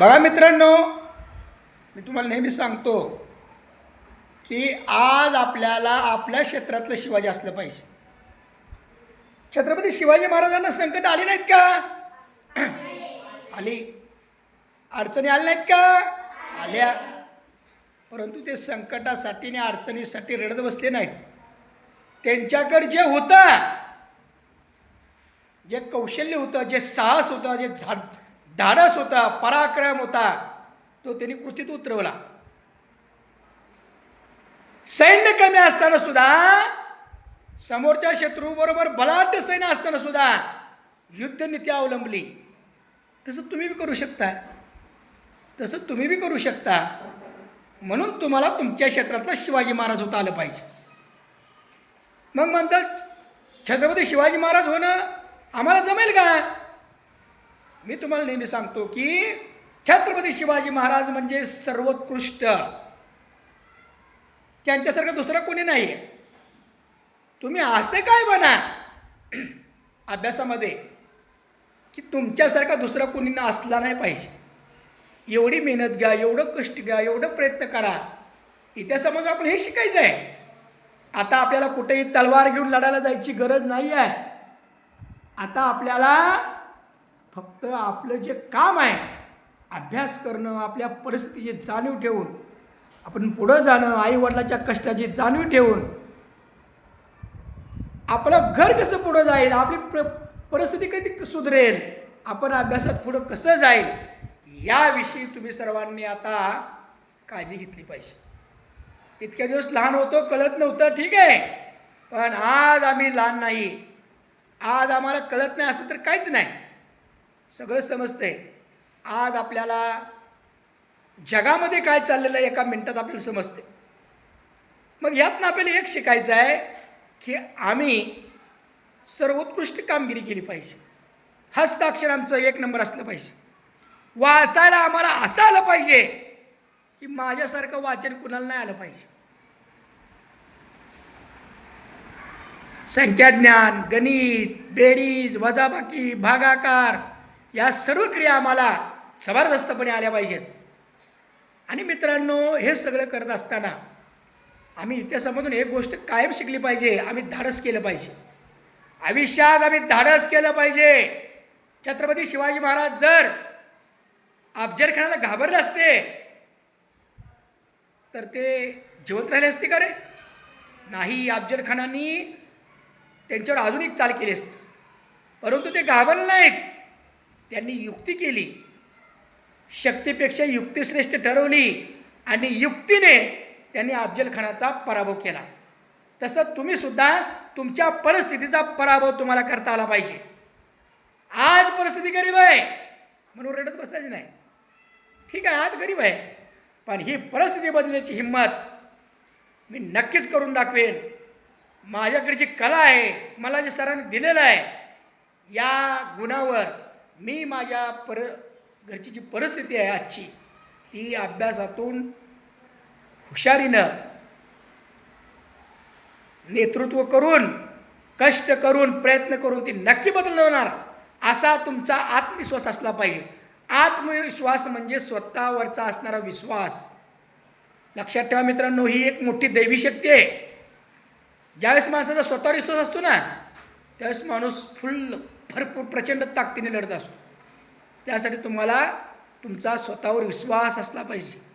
बघा मित्रांनो मी तुम्हाला नेहमी सांगतो की आज आपल्याला आपल्या क्षेत्रातलं शिवाजी असलं पाहिजे. छत्रपती शिवाजी महाराजांना संकट आली नाहीत का? आली. अडचणी आल्या नाहीत का? आल्या. परंतु ते संकटासाठी आणि अडचणीसाठी रडत बसले नाहीत. त्यांच्याकडे जे होतं जे कौशल्य होतं जे साहस होतं जे झाड धाडस होता पराक्रम होता. तो त्यांनी कृतीत उतरवला. सैन्य कमी असताना सुद्धा समोरच्या शत्रूबरोबर बलाढ्य सैन्य असताना सुद्धा युद्धनीती अवलंबली. तसं तुम्ही बी करू शकता. तसं तुम्ही बी करू शकता. म्हणून तुम्हाला तुमच्या क्षेत्रातला शिवाजी महाराज होता आलं पाहिजे. मग म्हणतात छत्रपती शिवाजी महाराज होणं आम्हाला जमेल का? मी तुम्हाला नेहमी सांगतो की छत्रपती शिवाजी महाराज म्हणजे सर्वोत्कृष्ट. त्यांच्यासारखं दुसरं कोणी नाही. आहे तुम्ही असे काय बना अभ्यासामध्ये की तुमच्यासारखा दुसरा कोणी ना असला नाही पाहिजे. एवढी मेहनत घ्या एवढं कष्ट घ्या एवढं प्रयत्न करा. इतिहासामध्ये आपण हे शिकायचं आहे आता आपल्याला कुठेही तलवार घेऊन लढायला जायची गरज नाही आहे आता आपल्याला फक्त आपलं जे काम आहे अभ्यास करणं आपल्या परिस्थितीची जाणीव ठेवून आपण पुढं जाणं आईवडिलाच्या कष्टाची जाणीव ठेवून आपलं घर कसं पुढं जाईल आपली प्र परिस्थिती कधी सुधरेल आपण अभ्यासात पुढं कसं जाईल याविषयी तुम्ही सर्वांनी आता काळजी घेतली पाहिजे. इतक्या दिवस लहान होतो कळत नव्हतं ठीक आहे. पण आज आम्ही लहान नाही. आज आम्हाला कळत नाही असं तर काहीच नाही. सगळं समजतंय. आज आपल्याला जगामध्ये काय चाललेलं आहे एका मिनटात आपल्याला समजते मग यातनं आपल्याला एक शिकायचं आहे की आम्ही सर्वोत्कृष्ट कामगिरी केली पाहिजे. हस्ताक्षर आमचं एक नंबर असलं पाहिजे. वाचायला आम्हाला असं आलं पाहिजे की माझ्यासारखं वाचन कुणाला नाही आलं पाहिजे. संख्याज्ञान गणित बेरीज वजाबाकी भागाकार या सर्व क्रिया आम्हाला जबरदस्तपणे आल्या पाहिजेत. आणि मित्रांनो हे सगळं करत असताना आम्ही इतिहासामधून एक गोष्ट कायम शिकली पाहिजे आम्ही धाडस केलं पाहिजे. आयुष्यात आम्ही धाडस केलं पाहिजे. छत्रपती शिवाजी महाराज जर अफजलखानाला घाबरले असते तर ते जिवंत राहिले असते का रे? नाही अफजलखानांनी त्यांच्यावर अजून एक चाल केली असते. परंतु ते घाबरले नाहीत. त्यांनी युक्ती केली. शक्तीपेक्षा युक्तिश्रेष्ठ ठरवली आणि युक्तीने त्यांनी अफजलखानाचा पराभव केला. तसं तुम्हीसुद्धा तुमच्या परिस्थितीचा पराभव तुम्हाला करता आला पाहिजे. आज परिस्थिती गरीब आहे. म्हणून रडत बसायचं नाही. ठीक आहे आज गरीब आहे. पण ही परिस्थिती बदलण्याची हिंमत मी नक्कीच करून दाखवेन. माझ्याकडे जी कला आहे मला जे सरांनी दिलेलं आहे या गुणावर मी माझ्या पर घरची जी परिस्थिती आहे आजची ती अभ्यासातून हुशारीनं नेतृत्व करून कष्ट करून प्रयत्न करून ती नक्की बदलवणार असा तुमचा आत्मविश्वास असला पाहिजे. आत्मविश्वास म्हणजे स्वतःवरचा असणारा विश्वास. लक्षात ठेवा मित्रांनो ही एक मोठी दैवी शक्ती आहे. ज्यावेळेस माणसाचा स्वतःवर विश्वास असतो ना त्यावेळेस माणूस फुल भरपूर प्रचंड ताकदीने लढत असतो त्यासाठी तुम्हाला तुमचा स्वतःवर विश्वास असला पाहिजे.